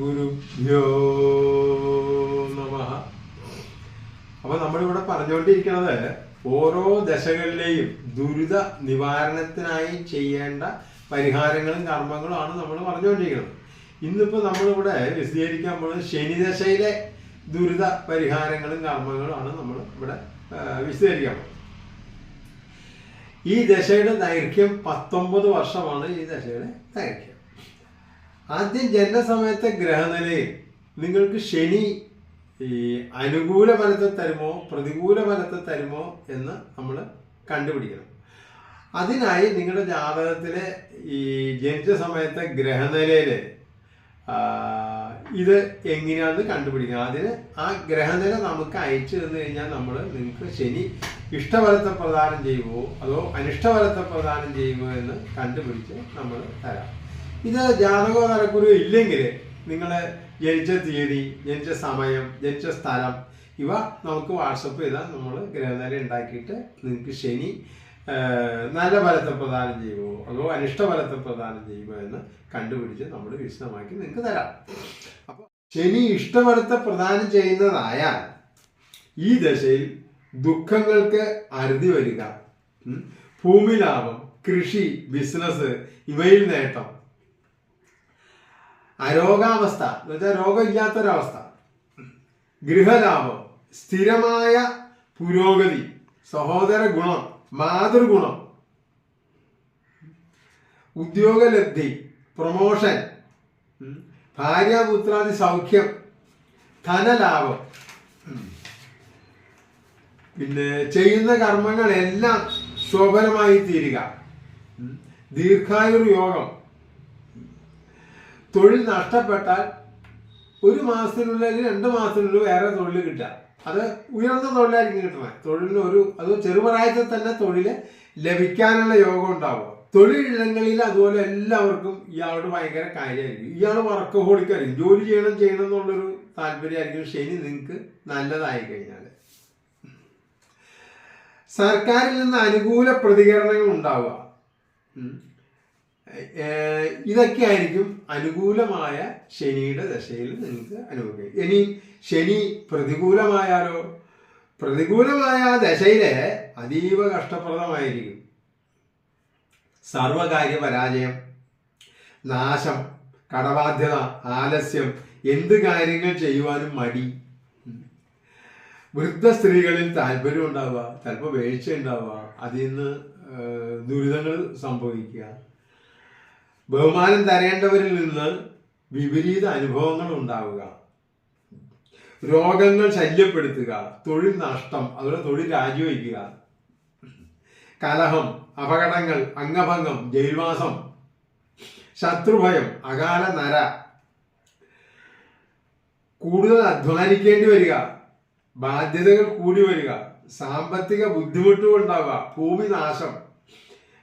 ഗുരുഭ്യോ നമ്മളിവിടെ ഓരോ ദശകളിലെയും ദുരിത നിവാരണത്തിനായി ചെയ്യേണ്ട പരിഹാരങ്ങളും കർമ്മങ്ങളുമാണ് നമ്മൾ പറഞ്ഞുകൊണ്ടിരിക്കുന്നത്. ഇന്നിപ്പോ നമ്മളിവിടെ വിശദീകരിക്കാൻ പോകുന്നത് ശനിദശയിലെ ദുരിത പരിഹാരങ്ങളും കർമ്മങ്ങളുമാണ് നമ്മൾ ഇവിടെ വിശദീകരിക്കാൻ പോകുന്നത്. ഈ ദശയുടെ ദൈർഘ്യം പത്തൊമ്പത് വർഷമാണ് ഈ ദശയുടെ ദൈർഘ്യം. ആദ്യം ജനനസമയത്തെ ഗ്രഹനിലയിൽ നിങ്ങൾക്ക് ശനി ഈ അനുകൂല ഫലത്തെ തരുമോ പ്രതികൂല ഫലത്തെ തരുമോ എന്ന് നമ്മൾ കണ്ടുപിടിക്കണം. അതിനായി നിങ്ങളുടെ ജാതകത്തിലെ ഈ ജനിച്ച സമയത്തെ ഗ്രഹനിലയിൽ ഇത് എങ്ങനെയാണെന്ന് കണ്ടുപിടിക്കണം. അതിന് ആ ഗ്രഹനില നമുക്ക് അയച്ചു തന്നു കഴിഞ്ഞാൽ നമ്മൾ നിങ്ങൾക്ക് ശനി ഇഷ്ടഫലത്തെ പ്രദാനം ചെയ്യുമോ അതോ അനിഷ്ടഫലത്തെ പ്രദാനം ചെയ്യുമോ എന്ന് കണ്ടുപിടിച്ച് നമ്മൾ തരാം. ഇത് ജാതകോ നടക്കുരു ഇല്ലെങ്കിൽ നിങ്ങൾ ജനിച്ച തീയതി ജനിച്ച സമയം ജനിച്ച സ്ഥലം ഇവ നമുക്ക് വാട്സപ്പ് ചെയ്താൽ നമ്മൾ ഗ്രഹനില ഉണ്ടാക്കിയിട്ട് നിങ്ങൾക്ക് ശനി നല്ല ഫലത്തെ പ്രദാനം ചെയ്യുമോ അതോ അനിഷ്ടഫലത്തെ പ്രദാനം ചെയ്യുമോ എന്ന് കണ്ടുപിടിച്ച് നമ്മൾ വിശദമാക്കി നിങ്ങൾക്ക് തരാം. അപ്പോൾ ശനി ഇഷ്ടഫലത്തെ പ്രദാനം ചെയ്യുന്നതായാൽ ഈ ദശയിൽ ദുഃഖങ്ങൾക്ക് അറുതി വരിക. ഭൂമി ലാഭം കൃഷി ബിസിനസ് ഇവയിൽ നേട്ടം. അരോഗാവസ്ഥ. എന്ന് വെച്ചാൽ രോഗമില്ലാത്തൊരവസ്ഥ. ഗൃഹലാഭം സ്ഥിരമായ പുരോഗതി സഹോദര ഗുണം മാതൃഗുണം. ഉദ്യോഗലബ്ധി പ്രൊമോഷൻ. ഭാര്യ ഭാര്യാപുത്രാദി സൗഖ്യം ധനലാഭം. പിന്നെ ചെയ്യുന്ന കർമ്മങ്ങൾ എല്ലാം ശോഭനമായി തീരുക. ദീർഘായുർ യോഗം. തൊഴിൽ നഷ്ടപ്പെട്ടാൽ ഒരു മാസത്തിനുള്ളിൽ അല്ലെങ്കിൽ രണ്ട് മാസത്തിനുള്ളിൽ വേറെ തൊഴിൽ കിട്ടുക. അത് ഉയർന്ന തൊഴിലായിരിക്കും കിട്ടണേ തൊഴിലിന് ഒരു അത് ചെറുപ്രായത്തിൽ തന്നെ തൊഴിൽ ലഭിക്കാനുള്ള യോഗം ഉണ്ടാവുക. തൊഴിലിടങ്ങളിൽ അതുപോലെ എല്ലാവർക്കും ഇയാളോട് ഭയങ്കര കാര്യമായിരിക്കും. ഇയാൾ വർക്ക് ഹോളിക്കായിരിക്കും ജോലി ചെയ്യണം ചെയ്യണം എന്നുള്ളൊരു താല്പര്യമായിരിക്കും. ശനി നിങ്ങൾക്ക് നല്ലതായി കഴിഞ്ഞാൽ സർക്കാരിൽ നിന്ന് അനുകൂല പ്രതികരണങ്ങൾ ഉണ്ടാവുക. ഇതൊക്കെ ആയിരിക്കും അനുകൂലമായ ശനിയുടെ ദശയിൽ നിങ്ങൾക്ക് അനുഭവിക്കുക ഇനി ശനി പ്രതികൂലമായാലോ? പ്രതികൂലമായ ദശയിലെ അതീവ കഷ്ടപ്രദമായിരിക്കും. സർവകാര്യ പരാജയം നാശം കടബാധ്യത ആലസ്യം എന്ത് കാര്യങ്ങൾ ചെയ്യുവാനും മടി. വൃദ്ധ സ്ത്രീകളിൽ താല്പര്യം ഉണ്ടാവുക ചിലപ്പോൾ വീഴ്ച ഉണ്ടാവുക അതിൽ നിന്ന് ദുരിതങ്ങൾ സംഭവിക്കുക. ബഹുമാനം തരേണ്ടവരിൽ നിന്ന് വിപരീത അനുഭവങ്ങൾ ഉണ്ടാവുക. രോഗങ്ങൾ ശല്യപ്പെടുത്തുക തൊഴിൽ നഷ്ടം അതുപോലെ തൊഴിൽ രാജിവെക്കുക. കലഹം അപകടങ്ങൾ അംഗഭംഗം ജയിൽവാസം ശത്രുഭയം അകാല നര. കൂടുതൽ അധ്വാനിക്കേണ്ടി വരിക. ബാധ്യതകൾ കൂടി വരിക. സാമ്പത്തിക ബുദ്ധിമുട്ടുകൾ ഉണ്ടാവുക ഭൂമി നാശം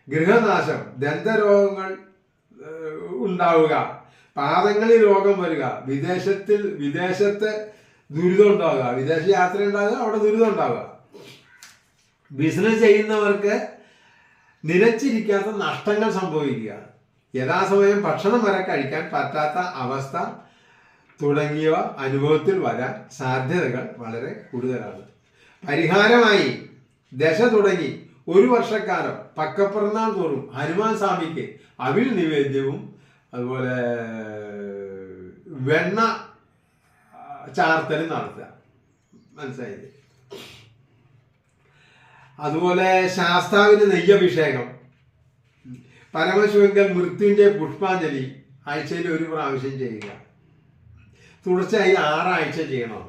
ഗൃഹനാശം ദന്തരോഗങ്ങൾ ഉണ്ടാവുക. പാദങ്ങളിൽ രോഗം വരിക. വിദേശത്തിൽ വിദേശത്തെ ദുരിതം ഉണ്ടാവുക. വിദേശ യാത്ര ഉണ്ടാവുക അവിടെ ദുരിതം ഉണ്ടാവുക. ബിസിനസ് ചെയ്യുന്നവർക്ക് നിലച്ചിരിക്കാത്ത നഷ്ടങ്ങൾ സംഭവിക്കുക. യഥാസമയം ഭക്ഷണം വരെ കഴിക്കാൻ പറ്റാത്ത അവസ്ഥ തുടങ്ങിയവ അനുഭവത്തിൽ വരാൻ സാധ്യതകൾ വളരെ കൂടുതലാണ്. പരിഹാരമായി ദശ തുടങ്ങി ഒരു വർഷക്കാലം പക്കപ്പിറന്നാൾ തോറും ഹനുമാൻ സ്വാമിക്ക് അവിൽ നിവേദ്യവും അതുപോലെ വെണ്ണ ചാർത്തലും നടത്തുക. മനസ്സിലായില്ലേ? അതുപോലെ ശാസ്താവിന് നെയ്യഭിഷേകം. പരമശിവങ്കൽ മൃത്യുവിന്റെ പുഷ്പാഞ്ജലി ആഴ്ചയിൽ ഒരു പ്രാവശ്യം ചെയ്യുക. തുടർച്ചയായി ആറാഴ്ച ചെയ്യണം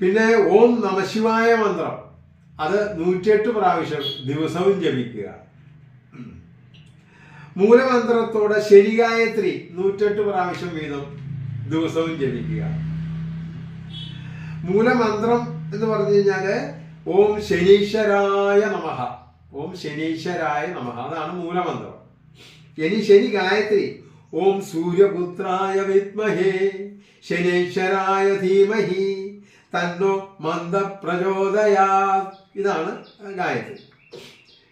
പിന്നെ ഓം നമശിവായ മന്ത്രം. അത് നൂറ്റിയെട്ട് പ്രാവശ്യം ദിവസവും ജപിക്കുക. മൂലമന്ത്രത്തോടെ ശരിഗായത്രി നൂറ്റെട്ട് പ്രാവശ്യം വീതം ദിവസവും ജപിക്കുക. മൂലമന്ത്രം എന്ന് പറഞ്ഞു കഴിഞ്ഞാൽ ഓം ശനീശ്വരായ നമഹ ഓം ശനീശ്വരായ നമഹ അതാണ് മൂലമന്ത്രം. ഇനി ശനി ഗായത്രി ഓം സൂര്യപുത്രായ വിദ്മഹേ ശനീശ്വരായ ധീമഹി തന്നോ മന്ദപ്രചോദയാ ഇതാണ് ഗായത്രി.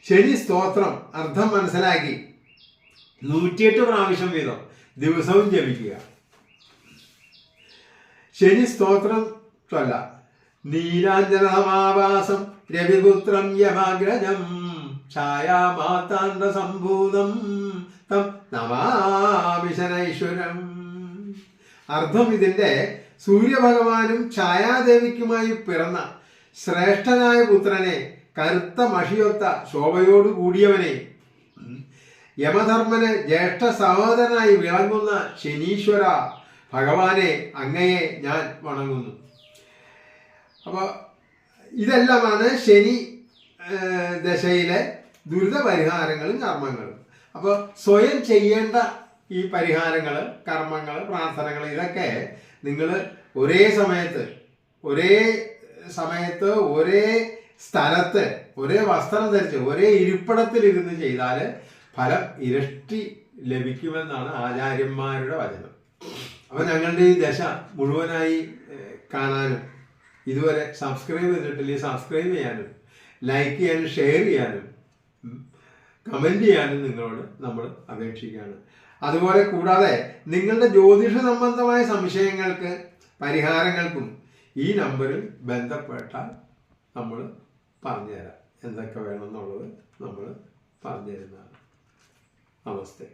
ശനി സ്തോത്രം അർത്ഥം മനസ്സിലാക്കി. നൂറ്റിയെട്ട് പ്രാവശ്യം വീതം ദിവസവും ജപിക്കുക. ശനി സ്തോത്രം ചൊല്ല. നീലാഞ്ജനമാവാസം രവിപുത്രം യമാഗ്രജം ഛായാമാതാന്ത സംഭൂതം തം അർത്ഥം ഇതിന്റെ സൂര്യഭഗവാനും ഛായാദേവിക്കുമായി പിറന്ന ശ്രേഷ്ഠനായ പുത്രനെ കറുത്ത മഷിയൊത്ത ശോഭയോടു കൂടിയവനെ. യമധർമ്മന് ജ്യേഷ്ഠ സഹോദരനായി വിളങ്ങുന്ന ശനീശ്വര ഭഗവാനെ അങ്ങയെ ഞാൻ വണങ്ങുന്നു. അപ്പോൾ ഇതെല്ലാമാണ് ശനി ദശയിലെ ദുരിത പരിഹാരങ്ങളും കർമ്മങ്ങളും. അപ്പോൾ സ്വയം ചെയ്യേണ്ട ഈ പരിഹാരങ്ങൾ കർമ്മങ്ങൾ പ്രാർത്ഥനകൾ ഇതൊക്കെ നിങ്ങൾ ഒരേ സമയത്ത് ഒരേ സമയത്ത് ഒരേ സ്ഥലത്ത് ഒരേ വസ്ത്രം ധരിച്ച് ഒരേ ഇരിപ്പിടത്തിൽ ഇരുന്ന് ചെയ്താൽ ഫലം ഇരട്ടി ലഭിക്കുമെന്നാണ് ആചാര്യന്മാരുടെ വചനം. അപ്പം ഞങ്ങളുടെ ഈ ദശ മുഴുവനായി കാണാനും ഇതുവരെ സബ്സ്ക്രൈബ് ചെയ്തിട്ടില്ലെങ്കിൽ സബ്സ്ക്രൈബ് ചെയ്യാനും ലൈക്ക് ചെയ്യാനും ഷെയർ ചെയ്യാനും കമന്റ് ചെയ്യാനും നിങ്ങളോട് നമ്മൾ അപേക്ഷിക്കുകയാണ്. അതുപോലെ കൂടാതെ നിങ്ങളുടെ ജ്യോതിഷ സംബന്ധമായ സംശയങ്ങൾക്ക് പരിഹാരങ്ങൾക്കും ഈ നമ്പറിൽ ബന്ധപ്പെട്ടാൽ നമ്മൾ പറഞ്ഞുതരാം. എന്തൊക്കെ വേണമെന്നുള്ളത് നമ്മൾ പറഞ്ഞു തരുന്നതാണ് നമസ്തേ.